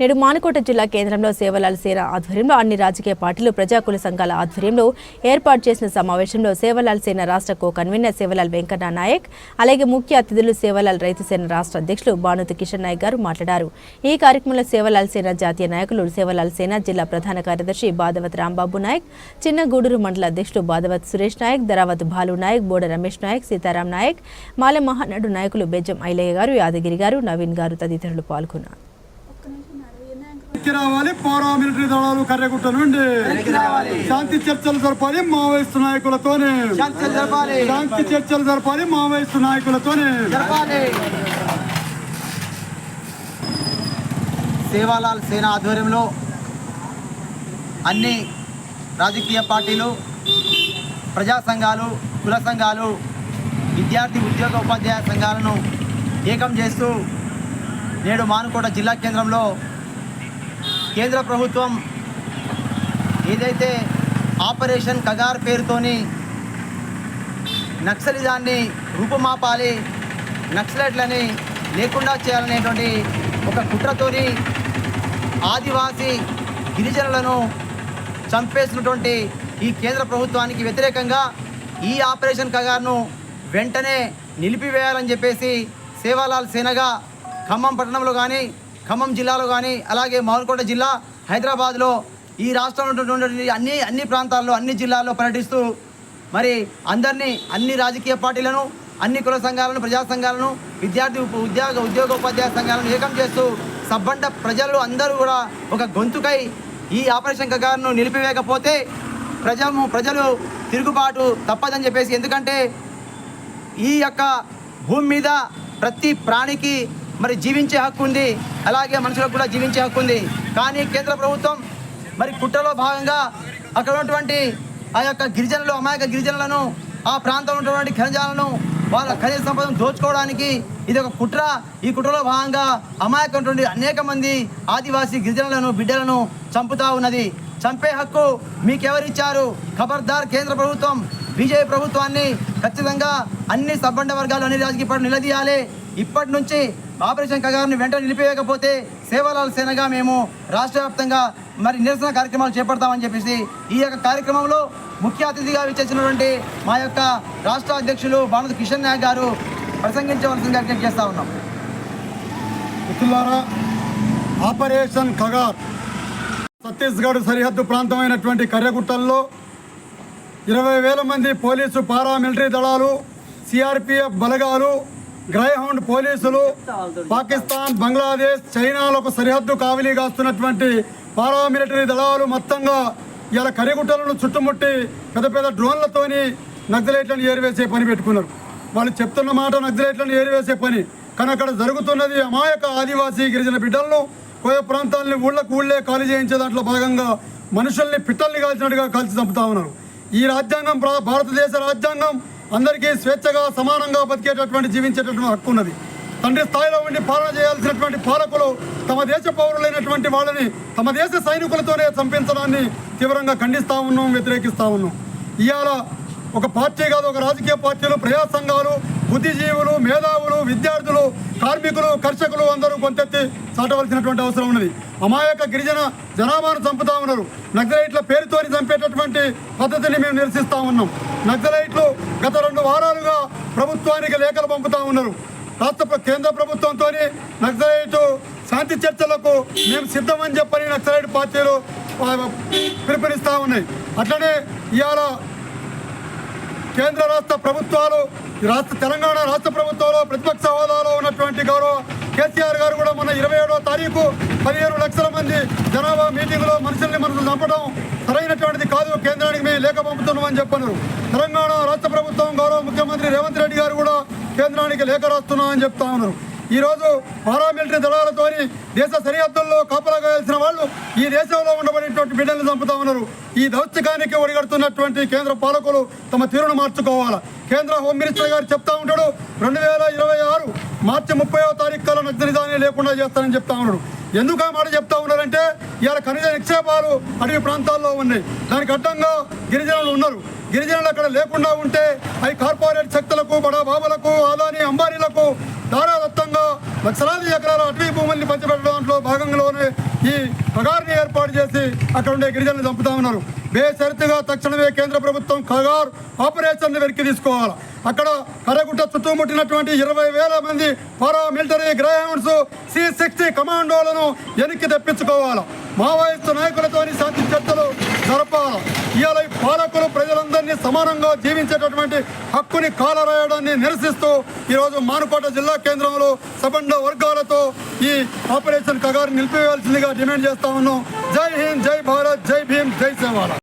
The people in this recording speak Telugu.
నేడు మానుకోట జిల్లా కేంద్రంలో సేవలాల్ సేన ఆధ్వర్యంలో అన్ని రాజకీయ పార్టీలు ప్రజాకుల సంఘాల ఆధ్వర్యంలో ఏర్పాటు చేసిన సమావేశంలో సేవలాల్ సేన రాష్ట్ర కో కన్వీనర్ సేవలాల్ వెంకన్న నాయక్ అలాగే ముఖ్య అతిథులు సేవలాల్ రైతు సేన రాష్ట్ర అధ్యక్షులు భానుతి కిషన్ నాయక్ గారు మాట్లాడారు. ఈ కార్యక్రమంలో సేవలాల్ సేన జాతీయ నాయకులు సేవలాల్ సేన జిల్లా ప్రధాన కార్యదర్శి బాధవత్ రాంబాబు నాయక్ చిన్న గూడూరు మండల అధ్యక్షుడు బాధవత్ సురేష్ నాయక్ దరావత్ భాలు నాయక్ బోడ రమేష్ నాయక్ సీతారాం నాయక్ మాలె మహానాడు నాయకులు బెజ్జం ఐలయ్య గారు యాదగిరి గారు నవీన్ గారు తదితరులు పాల్గొన్నారు. వెనక్కి రావాలి పారామిలిటరీ దళాలు కర్రెగుట్ట నుండి. శాంతి చర్చలు జరపాలి మావోయిస్టు నాయకులతోనే. శాంతి చర్చలు జరపాలి. మావోయిస్టు నాయకులతోనే. సేవాలాల్ సేన ఆధ్వర్యంలో అన్ని రాజకీయ పార్టీలు ప్రజా సంఘాలు కుల సంఘాలు విద్యార్థి ఉద్యోగ ఉపాధ్యాయ సంఘాలను ఏకం చేస్తూ నేడు మానుకోట జిల్లా కేంద్రంలో కేంద్ర ప్రభుత్వం ఏదైతే ఆపరేషన్ కగార్ పేరుతోని నక్సలిజాన్ని రూపుమాపాలి నక్సలైట్లని లేకుండా చేయాలనేటువంటి ఒక కుట్రతోని ఆదివాసీ గిరిజనులను చంపేసినటువంటి ఈ కేంద్ర ప్రభుత్వానికి వ్యతిరేకంగా ఈ ఆపరేషన్ కగార్ను వెంటనే నిలిపివేయాలని చెప్పేసి సేవాలాల్ సేనగా ఖమ్మం పట్టణంలో కానీ ఖమ్మం జిల్లాలో కానీ అలాగే మామూలుకోట జిల్లా హైదరాబాద్లో ఈ రాష్ట్రంలో ఉన్నటువంటి అన్ని అన్ని ప్రాంతాల్లో అన్ని జిల్లాల్లో పర్యటిస్తూ మరి అందరినీ అన్ని రాజకీయ పార్టీలను అన్ని కుల సంఘాలను ప్రజా సంఘాలను విద్యార్థి ఉద్యోగ ఉద్యోగోపాధ్యాయ సంఘాలను ఏకం చేస్తూ సబ్బండ ప్రజలు అందరూ కూడా ఒక గొంతుకై ఈ ఆపరేషన్ కగారును నిలిపివేయకపోతే ప్రజము ప్రజలు తిరుగుబాటు తప్పదని చెప్పేసి ఎందుకంటే ఈ యొక్క భూమి మీద ప్రతి ప్రాణికి మరి జీవించే హక్కు ఉంది. అలాగే మనుషులకు కూడా జీవించే హక్కు ఉంది. కానీ కేంద్ర ప్రభుత్వం మరి కుట్రలో భాగంగా అక్కడ ఉన్నటువంటి ఆ యొక్క గిరిజనులు అమాయక గిరిజనులను ఆ ప్రాంతంలో ఉన్నటువంటి ఖనిజాలను వాళ్ళ ఖనిజ సంపదను దోచుకోవడానికి ఇది ఒక కుట్ర. ఈ కుట్రలో భాగంగా అమాయకమైనటువంటి అనేక మంది ఆదివాసీ గిరిజనులను బిడ్డలను చంపుతా ఉన్నది. చంపే హక్కు మీకెవరిచ్చారు ఖబర్దార్ కేంద్ర ప్రభుత్వం బీజేపీ ప్రభుత్వాన్ని ఖచ్చితంగా అన్ని సబ్బండ వర్గాలు అన్ని రాజకీయ పార్టీలు నిలదీయాలి. ఇప్పటి నుంచి ఆపరేషన్ కగార్ని వెంటనే నిలిపివేయకపోతే సేవలాల సేనగా మేము రాష్ట్ర వ్యాప్తంగా మరి నిరసన కార్యక్రమాలు చేపడతామని చెప్పేసి ఈ యొక్క కార్యక్రమంలో ముఖ్య అతిథిగా విచ్చేసినటువంటి మా యొక్క రాష్ట్ర అధ్యక్షులు భానుత కిషన్ నాయక్ గారు ప్రసంగించవలసిందిగా విజ్ఞప్తి చేస్తా ఉన్నాం. మిత్రులారా ఆపరేషన్ కగార్ ఛత్తీస్గఢ్ సరిహద్దు ప్రాంతమైనటువంటి కర్రెగుట్టల్లో ఇరవై వేల మంది పోలీసు పారామిలిటరీ దళాలు సిఆర్పిఎఫ్ బలగాలు గ్రైహౌండ్ పోలీసులు పాకిస్తాన్ బంగ్లాదేశ్ చైనాలకు సరిహద్దు కావిలీ కాస్తున్నటువంటి పారామిలిటరీ దళాలు మొత్తంగా ఇలా కరిగుట్టలను చుట్టుముట్టి పెద్ద పెద్ద డ్రోన్లతోని నక్సలైట్లను ఏరివేసే పని పెట్టుకున్నారు. వాళ్ళు చెప్తున్న మాట నక్సలైట్లను ఏరివేసే పని. కానీ అక్కడ జరుగుతున్నది అమాయక ఆదివాసీ గిరిజన బిడ్డలను కోయ ప్రాంతాలని ఊళ్ళకు ఊళ్ళే ఖాళీ చేయించే దాంట్లో భాగంగా మనుషుల్ని పిట్టల్ని కాల్చినట్టుగా కాల్చి చంపుతా ఉన్నారు. ఈ రాజ్యాంగం ప్రా- భారతదేశ రాజ్యాంగం అందరికీ స్వేచ్ఛగా సమానంగా బతికేటటువంటి జీవించేటటువంటి హక్కు ఉన్నది. తండ్రి స్థాయిలో ఉండి పాలన చేయాల్సినటువంటి పాలకులు తమ దేశ పౌరులైనటువంటి వాళ్ళని తమ దేశ సైనికులతోనే చంపించడాన్ని తీవ్రంగా ఖండిస్తూ ఉన్నాం వ్యతిరేకిస్తూ ఉన్నాం. ఇవాళ ఒక పార్టీ కాదు ఒక రాజకీయ పార్టీలు ప్రజా సంఘాలు బుద్ధిజీవులు మేధావులు విద్యార్థులు కార్మికులు కర్షకులు అందరూ కొంతెత్తి చాటవలసినటువంటి అవసరం ఉన్నది. అమాయక గిరిజన జనాభాను చంపుతా ఉన్నారు. నక్సలైట్ల పేరుతోని చంపేటటువంటి పద్ధతిని మేము నిరసిస్తా ఉన్నాం. నక్సలైట్లు గత రెండు వారాలుగా ప్రభుత్వానికి లేఖలు పంపుతా ఉన్నారు. రాష్ట్ర కేంద్ర ప్రభుత్వంతో నక్సలైట్ శాంతి చర్చలకు మేము సిద్ధమని చెప్పని నక్సలైట్ పార్టీలు పిలుపునిస్తూ పిలుపునిస్తా ఉన్నాయి. అట్లనే ఇవాళ కేంద్ర రాష్ట్ర ప్రభుత్వాలు రాష్ట్ర తెలంగాణ రాష్ట్ర ప్రభుత్వంలో ప్రతిపక్ష హోదాలో ఉన్నటువంటి గౌరవ కేసీఆర్ గారు కూడా మన ఇరవై ఏడో తారీఖు పదిహేను లక్షల మంది జనాభా మీటింగ్లో మనుషుల్ని మనసు చంపడం సరైనటువంటిది కాదు కేంద్రానికి మేము లేఖ పంపుతున్నామని చెప్పన్నారు. తెలంగాణ రాష్ట్ర ప్రభుత్వం గౌరవ ముఖ్యమంత్రి రేవంత్ రెడ్డి గారు కూడా కేంద్రానికి లేఖ రాస్తున్నామని చెప్తా ఉన్నారు. ఈ రోజు పారామిలిటరీ దళాలతోని దేశ సరిహద్దుల్లో కాపలా కాయాల్సిన వాళ్ళు ఈ దేశంలో ఉండబడినటువంటి బిడ్డలను చంపుతా ఉన్నారు. ఈ దౌత్యకానికి ఒడిగడుతున్నటువంటి కేంద్ర పాలకులు తమ తీరును మార్చుకోవాలా? కేంద్ర హోమ్ మినిస్టర్ గారు చెప్తా ఉంటాడు రెండు వేల ఇరవై ఆరు మార్చి ముప్పైవ తారీఖు కల్లా నక్సలిజాన్ని లేకుండా చేస్తానని చెప్తా ఉన్నాడు. ఎందుకు ఆ మాట చెప్తా ఉన్నారంటే ఇవాళ ఖనిజ నిక్షేపాలు అడవి ప్రాంతాల్లో ఉన్నాయి. దానికి అడ్డంగా గిరిజనులు ఉన్నారు. గిరిజనులు అక్కడ లేకుండా ఉంటే అవి కార్పొరేట్ శక్తులకు బడా బాబులకు ఆదాని అంబానీలకు దారాదత్తంగా లక్షలాది ఎకరాల అటవీ భూముల్ని పంచిపెట్టడం దాంట్లో ఈ కగార్ని ఏర్పాటు చేసి అక్కడ ఉండే గిరిజనులు చంపుతామన్నారు బేషరతుగా తక్షణమే కేంద్ర ప్రభుత్వం కగార్ ఆపరేషన్ వెనక్కి తీసుకోవాలి? అక్కడ కరగుట్ట చుట్టుముట్టినటువంటి ఇరవై వేల మంది పారామిలిటరీ గ్రౌండ్స్ సి సిక్స్టీ కమాండోలను వెనక్కి తెప్పించుకోవాలి? మావోయిస్టు నాయకులతో శాంతి చర్చలు జరపాలి ఇవాళ పాలకులు ప్రజలందరినీ సమానంగా జీవించేటటువంటి హక్కుని కాలరాయడాన్ని నిరసిస్తూ ఈరోజు మానుకోట జిల్లా కేంద్రంలో సబండ వర్గాలతో ఈ ఆపరేషన్ కగారు నిలిపివేయాల్సిందిగా డిమాండ్ చేస్తా ఉన్నాం. జై హింద్ జై భారత్ జై భీమ్ జై సేవాల